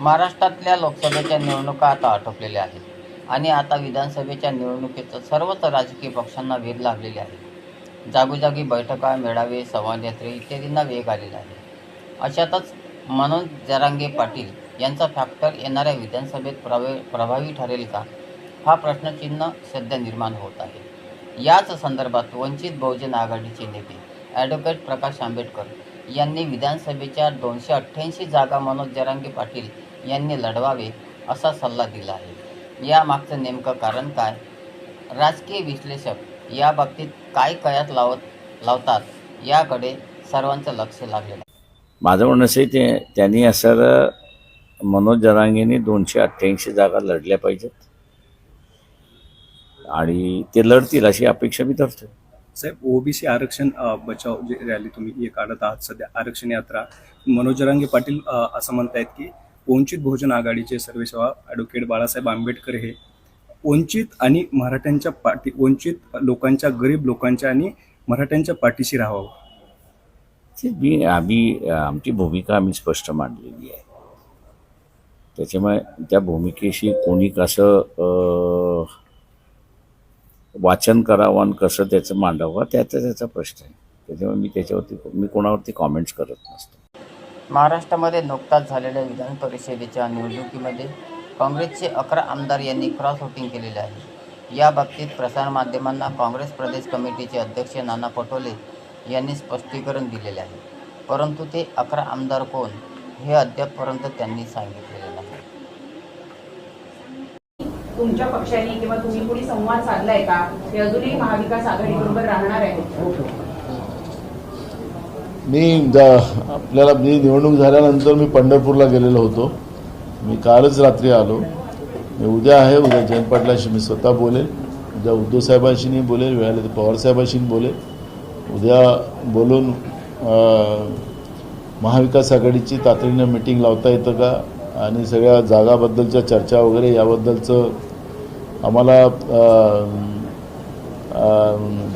महाराष्ट्रातल्या लोकसभेच्या निवडणुका आता आटोपलेल्या आहेत. आणि आता विधानसभेच्या निवडणुकीचं सर्वच राजकीय पक्षांना वेध लागलेले आहे. जागोजागी बैठका मेळावे संवाद इत्यादींना वेग आलेला आहे. अशातच मनोज जरांगे पाटील यांचा फॅक्टर येणाऱ्या विधानसभेत प्रवे प्रभावी ठरेल का? हा प्रश्नचिन्ह सध्या निर्माण होत आहे. याच संदर्भात वंचित बहुजन आघाडीचे नेते ॲडव्होकेट प्रकाश आंबेडकर यांनी विधानसभेच्या दोनशे अठ्ठ्याऐंशी जागा मनोज जरांगे पाटील यांनी लढवावे असा सल्ला दिला आहे. यामागचं नेमकं कारण काय? राजकीय विश्लेषक या बाबतीत काय कयात लावत लावतात याकडे सर्वांचं लक्ष लागलेलं माझं म्हणणं असं ते त्यांनी असं मनोज जरांगेने दोनशे अठ्ठ्याऐंशी जागा लढल्या पाहिजेत. आणि ते लढतील अशी अपेक्षा मी धरतो साहेब ओबीसी आरक्षण बचाव जे रॅली तुम्ही हे काढत आहात सध्या आरक्षण यात्रा मनोज जरांगे पाटील असं म्हणतायत की वंचित बहुजन आघाडीचे सर्वेसेवा ॲडव्होकेट बाळासाहेब आंबेडकर हे वंचित आणि मराठ्यांच्या पाठी वंचित लोकांच्या गरीब लोकांच्या आणि मराठ्यांच्या पाठीशी राहावं. मी आम्ही आमची भूमिका आम्ही स्पष्ट मांडलेली आहे. त्याच्यामुळे त्या भूमिकेशी कोणी कसं वाचन करावं आणि कसं त्याचं मांडावं त्याचा त्याचा प्रश्न आहे. त्याच्यामुळे मी त्याच्यावरती मी कोणावरती कॉमेंट्स करत नसतो. महाराष्ट्रामध्ये नुकताच झालेल्या विधान परिषदेच्या निवडणुकीमध्ये काँग्रेसचे अकरा आमदार यांनी क्रॉस वोटिंग केलेले आहे. या बाबतीत प्रसारमाध्यमांना काँग्रेस प्रदेश कमिटीचे अध्यक्ष नाना पटोले यांनी स्पष्टीकरण दिलेले आहे. परंतु ते अकरा आमदार कोण हे अद्यापपर्यंत त्यांनी सांगितलेले नाही. तुमच्या पक्षाने किंवा तुम्ही कुणी संवाद साधलाय का? ते अजूनही महाविकास आघाडीबरोबर राहणार आहे. मी आपल्याला मी निवडणूक झाल्यानंतर मी पंढरपूरला गेलेलो होतो. मी कालच रात्री आलो. मी उद्या आहे उद्या जयंत पाटलाशी मी स्वतः बोलेल. उद्या उद्धव साहेबांशी बोलेल वेळाला तर पवारसाहेबांशी बोलेल. उद्या बोलून महाविकास आघाडीची तातडीनं मिटिंग लावता येतं का? आणि सगळ्या जागाबद्दलच्या चर्चा वगैरे याबद्दलचं आम्हाला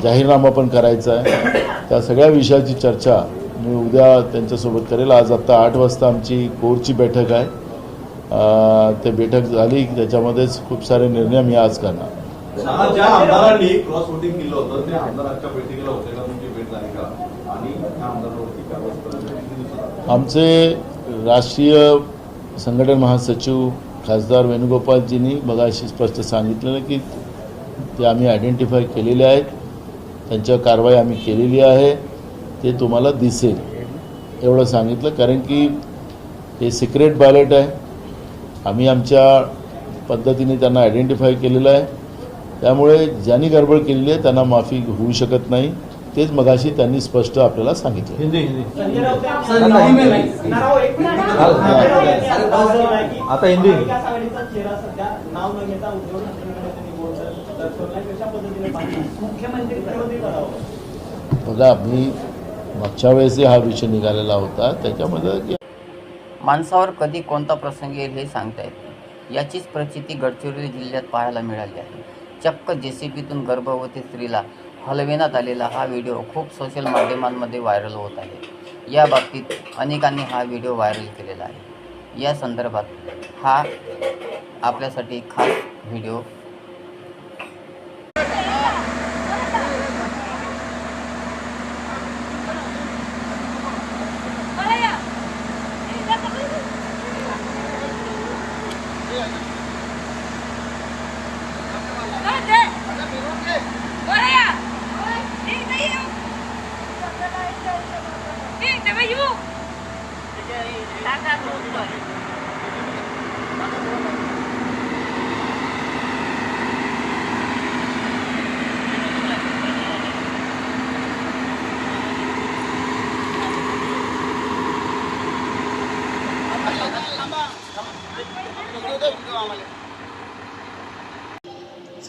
जाहीरनामा पण करायचा आहे. त्या सगळ्या विषयाची चर्चा मी उद्या त्यांच्यासोबत करेल. आज आत्ता आठ वाजता आमची कोरची बैठक आहे. ते बैठक झाली त्याच्यामध्येच खूप सारे निर्णय मी आज करणार. आमचे राष्ट्रीय संघटन महासचिव खासदार वेणुगोपालजींनी मगाशी स्पष्ट सांगितलेलं की ते आम्ही आयडेंटिफाय केलेले आहेत. त्यांच्या कारवाई आम्ही केलेली आहे. ते तुम्हाला दिसेल. एवढं सांगितलं कारण की हे सिक्रेट बॅलेट आहे. आम्ही आमच्या पद्धतीने त्यांना आयडेंटिफाय केलेलं आहे. त्यामुळे ज्यांनी गडबड केलेली आहे त्यांना माफी होऊ शकत नाही. तेच मगाशी त्यांनी स्पष्ट आपल्याला सांगितलं. आता हिंदी. बघा मी मागच्या वेळेसही हा विषय निघालेला होता. त्याच्यामध्ये माणसावर कधी कोणता प्रसंग येईल हे सांगता येत नाही. याचीच प्रचिती गडचिरोली जिल्ह्यात पाहायला मिळाली आहे. चक्क जेसीबीतून गर्भवती स्त्रीला हलविण्यात आलेला हा व्हिडिओ खूप सोशल माध्यमांमध्ये व्हायरल होत आहे. या बाबतीत अनेकांनी हा व्हिडिओ व्हायरल केलेला आहे. या संदर्भात हा आपल्यासाठी खास व्हिडिओ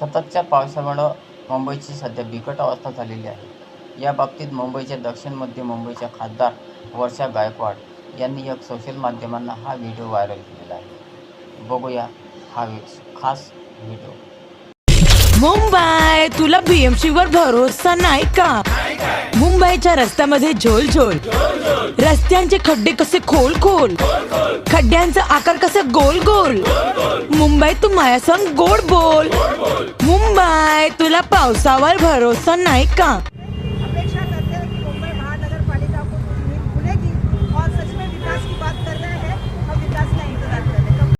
सततच्या पावसामुळं मुंबईची सध्या बिकट अवस्था झालेली आहे. या बाबतीत मुंबईच्या दक्षिण मध्य मुंबईच्या खासदार वर्षा गायकवाड यांनी एक सोशल माध्यमांना हा व्हिडिओ व्हायरल केलेला आहे. बघूया हा खास व्हिडिओ. मुंबई तुला बीएमसी वर भरोसा नाही का? मुंबईच्या रस्त्यामध्ये झोल झोल. रस्त्यांचे खड्डे कसे खोल खोल. खड्ड्यांचा आकार कसे गोल गोल. मुंबई तू माया संग गोड बोल. मुंबई तुला पावसावर भरोसा नाही का?